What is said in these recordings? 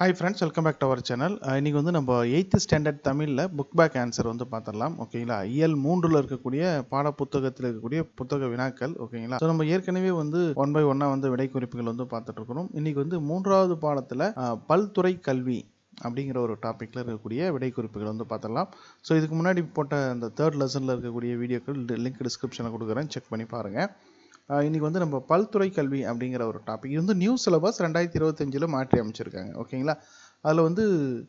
Hi friends welcome back to our channel இன்றைக்கி வந்து நம்ம எயித்து ஸ்டாண்டர்ட் தமிழில் புக் பேக் ஆன்சர் வந்து பார்த்துடலாம் ஓகேங்களா? இயல் மூன்றில் இருக்கக்கூடிய பாட புத்தகத்தில் இருக்கக்கூடிய புத்தக வினாக்கள் ஓகேங்களா? ஸோ நம்ம ஏற்கனவே வந்து ஒன் பை ஒன்னாக வந்து விடை குறிப்புகள் வந்து பார்த்துட்டு இருக்கிறோம். இன்றைக்கி வந்து மூன்றாவது பாடத்தில் பல்துறை கல்வி அப்படிங்கிற ஒரு டாப்பிக்கில் இருக்கக்கூடிய விடை குறிப்புகள் வந்து பார்த்துடலாம். ஸோ இதுக்கு முன்னாடி போட்ட அந்த தேர்ட் லெசனில் இருக்கக்கூடிய வீடியோக்கள் லிங்க் டிஸ்கிரிப்ஷனில் கொடுக்குறேன். செக் பண்ணி பாருங்கள் இன்றைக்கி வந்து நம்ம பல்துறை கல்வி அப்படிங்கிற ஒரு டாபிக் இது வந்து நியூ சிலபஸ் ரெண்டாயிரத்தி இருபத்தஞ்சில் மாற்றி அமைச்சிருக்காங்க. ஓகேங்களா? அதில் வந்து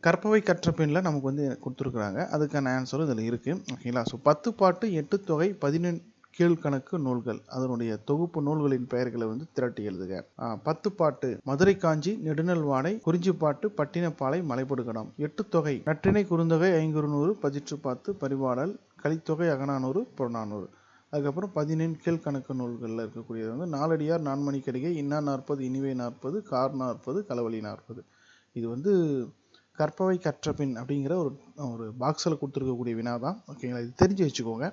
கற்பவை கற்ற பின்னில் நமக்கு வந்து கொடுத்துருக்குறாங்க. அதுக்கான ஆன்சரும் இதில் இருக்குது ஓகேங்களா? ஸோ பத்து பாட்டு எட்டு தொகை பதினெண் கீழ்கணக்கு நூல்கள். அதனுடைய தொகுப்பு நூல்களின் பெயர்களை வந்து திரட்டி எழுதுக. பத்து பாட்டு மதுரை காஞ்சி நெடுநல்வாடை குறிஞ்சிப்பாட்டு பட்டினப்பாலை மலைப்படுகடம் எட்டு தொகை நற்றினை குறுந்தொகை ஐங்குறுநூறு பதிற்று பாத்து பரிபாடல் கலித்தொகை அகநானூறு புறநானூறு. அதுக்கப்புறம் பதினெண் கீழ்கணக்கு நூல்களில் இருக்கக்கூடியது வந்து நாலடியார் நான்மணிக்கடிகை இன்னா நாற்பது இனிவே நாற்பது கார் நாற்பது களவழி நாற்பது. இது வந்து கற்பவை கற்றபின் அப்படிங்கிற ஒரு ஒரு பாக்ஸில் கொடுத்துருக்கக்கூடிய வினா தான். ஓகேங்களா இது தெரிஞ்சு வச்சுக்கோங்க.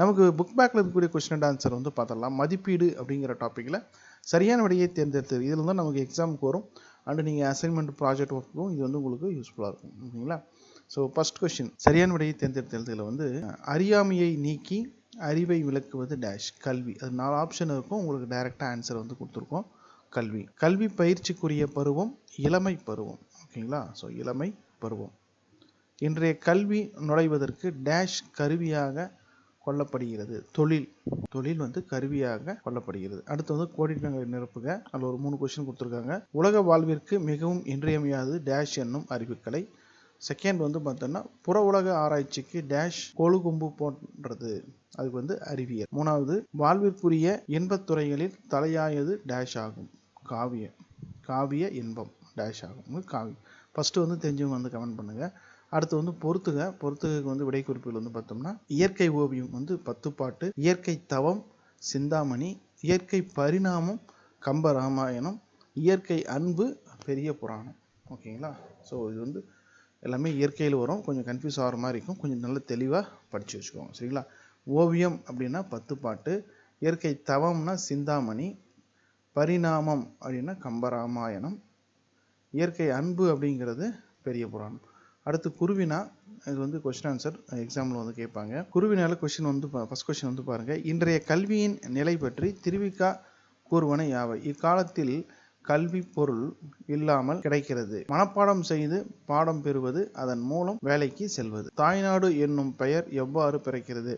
நமக்கு புக் பேக்கில் இருக்கக்கூடிய கொஸ்டின் அண்ட் ஆன்சர் வந்து பார்த்துடலாம். மதிப்பீடு அப்படிங்கிற டாப்பிக்கில் சரியான விடையை தேர்ந்தெடுத்தது இதில் தான் நமக்கு எக்ஸாமுக்கு வரும். அண்டு நீங்கள் அசைன்மெண்ட் ப்ராஜெக்ட் ஒர்க்கும் இது வந்து உங்களுக்கு யூஸ்ஃபுல்லாக இருக்கும். ஓகேங்களா ஸோ ஃபஸ்ட் கொஸ்டின் சரியான விடையை தேர்ந்தெடுத்ததில் வந்து அறியாமையை நீக்கி அறிவை விளக்குவது டேஷ் கல்வி. அது நாலு ஆப்ஷன் இருக்கும். உங்களுக்கு டைரெக்டாக ஆன்சர் வந்து கொடுத்துருக்கோம். கல்வி. கல்வி பயிற்சிக்குரிய பருவம் இளமை பருவம். ஓகேங்களா ஸோ இளமை பருவம். இன்றைய கல்வி நுழைவதற்கு டேஷ் கருவியாக கொல்லப்படுகிறது தொழில். தொழில் வந்து கருவியாக கொல்லப்படுகிறது அடுத்து வந்து கோடிட்டங்களை நிரப்புக. அதில் ஒரு மூணு கொஸ்டின் கொடுத்துருக்காங்க. உலக வாழ்விற்கு மிகவும் இன்றியமையாதது டேஷ் என்னும் அறிவுக்கலை. செகண்ட் வந்து பார்த்தோன்னா புற உலக ஆராய்ச்சிக்கு டேஷ் கொழுகும்பு போன்றது. அதுக்கு வந்து அறிவியல். மூணாவது வாழ்விற்குரிய இன்பத்துறைகளில் தலையாயது டேஷ் ஆகும். காவிய. காவிய இன்பம் டேஷ் ஆகும். காவி. ஃபஸ்ட்டு வந்து தெரிஞ்சவங்க வந்து கமெண்ட் பண்ணுங்கள் அடுத்து வந்து பொறுத்துக. பொறுத்துகைக்கு வந்து விடை குறிப்புகள் வந்து பார்த்தோம்னா இயற்கை ஓவியம் வந்து பத்து பாட்டு இயற்கை தவம் சிந்தாமணி இயற்கை பரிணாமம் கம்ப ராமாயணம் இயற்கை அன்பு பெரிய புராணம். ஓகேங்களா ஸோ இது வந்து எல்லாமே இயற்கையில் வரும். கொஞ்சம் கன்ஃபியூஸ் ஆகிற மாதிரி இருக்கும். கொஞ்சம் நல்ல தெளிவாக படித்து வச்சுக்கோங்க. சரிங்களா? ஓவியம் அப்படின்னா பத்து பாட்டு. இயற்கை தவம்னா சிந்தாமணி. பரிணாமம் அப்படின்னா கம்பராமாயணம். இயற்கை அன்பு அப்படிங்கிறது பெரிய புராணம். அடுத்து குருவினா இது வந்து கொஸ்டின் ஆன்சர் எக்ஸாமில் வந்து கேட்பாங்க. குருவினால கொஸ்டின் வந்து ஃபஸ்ட் கொஸ்டின் வந்து பாருங்கள் இன்றைய கல்வியின் நிலை பற்றி திருவிக்கா கூறுவன யாவை? இக்காலத்தில் கல்வி பொருள் இல்லாமல் கிடைக்கிறது. மனப்பாடம் செய்து பாடம் பெறுவது அதன் மூலம் வேலைக்கு செல்வது. தாய்நாடு என்னும் பெயர் எவ்வாறு பிறக்கிறது?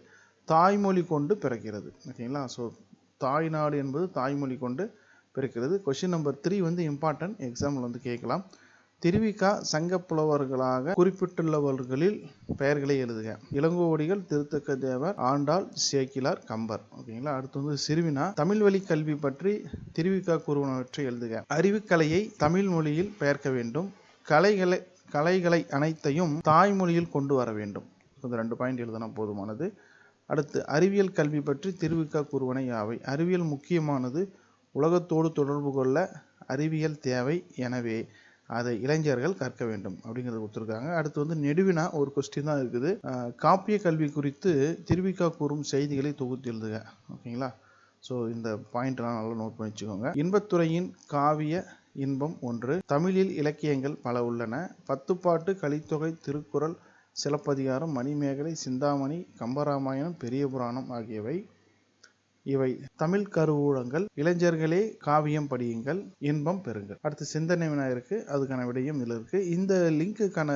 தாய்மொழி கொண்டு பிறக்கிறது. ஓகேங்களா? ஸோ தாய்நாடு என்பது தாய்மொழி கொண்டு பிறக்கிறது. கொஷின் நம்பர் த்ரீ வந்து இம்பார்ட்டன்ட் எக்ஸாம்பிள் வந்து கேட்கலாம். திருவிகா சங்க புலவர்களாக குறிப்பிட்டுள்ளவர்களில் பெயர்களை எழுதுக. இளங்கோவடிகள் திருத்தக்க தேவர் ஆண்டாள் சேக்கிலார் கம்பர். ஓகேங்களா? அடுத்து வந்து சிறுவினா. தமிழ் வழி கல்வி பற்றி திருவிகா கூறுவனவற்றை எழுதுக. அறிவுக்கலையை தமிழ் மொழியில் பெயர்க்க வேண்டும். கலைகளை கலைகளை அனைத்தையும் தாய்மொழியில் கொண்டு வர வேண்டும். இந்த ரெண்டு பாயிண்ட் எழுதினா போதுமானது. அடுத்து அறிவியல் கல்வி பற்றி திருவிக்கா கூறுவன யாவை? அறிவியல் முக்கியமானது. உலகத்தோடு தொடர்பு கொள்ள அறிவியல் தேவை எனவே அதை இளைஞர்கள் கற்க வேண்டும் அப்படிங்கிறத கொடுத்துருக்காங்க. அடுத்து வந்து நெடுவினா ஒரு கொஸ்டின் தான் இருக்குது. காப்பிய கல்வி குறித்து திருவிக்கா கூறும் செய்திகளை தொகுத்து எழுதுக. ஓகேங்களா? ஸோ இந்த பாயிண்ட்லாம் நல்லா நோட் பண்ணி வச்சுக்கோங்க. இன்பத்துறையின் காவிய இன்பம் ஒன்று தமிழில் இலக்கியங்கள் பல உள்ளன. பத்துப்பாட்டு கலித்தொகை திருக்குறள் சிலப்பதிகாரம் மணிமேகலை சிந்தாமணி கம்பராமாயணம் பெரிய புராணம் ஆகியவை இவை தமிழ் கருவூலங்கள். இளைஞர்களே காவியம் படியுங்கள் இன்பம் பெறுங்கள். அடுத்து சிந்தனை விநாயகருக்கு அதுக்கான விடையும் இதில் இருக்குது இந்த லிங்க்குக்கான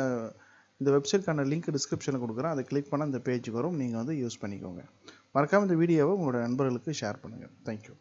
இந்த வெப்சைட்க்கான லிங்க் டிஸ்கிரிப்ஷனில் கொடுக்குறேன். அதை கிளிக் பண்ணால் இந்த பேஜ் வரும். நீங்கள் வந்து யூஸ் பண்ணிக்கோங்க. மறக்காமல் இந்த வீடியோவை உங்களோட நண்பர்களுக்கு ஷேர் பண்ணுங்கள் தேங்க்யூ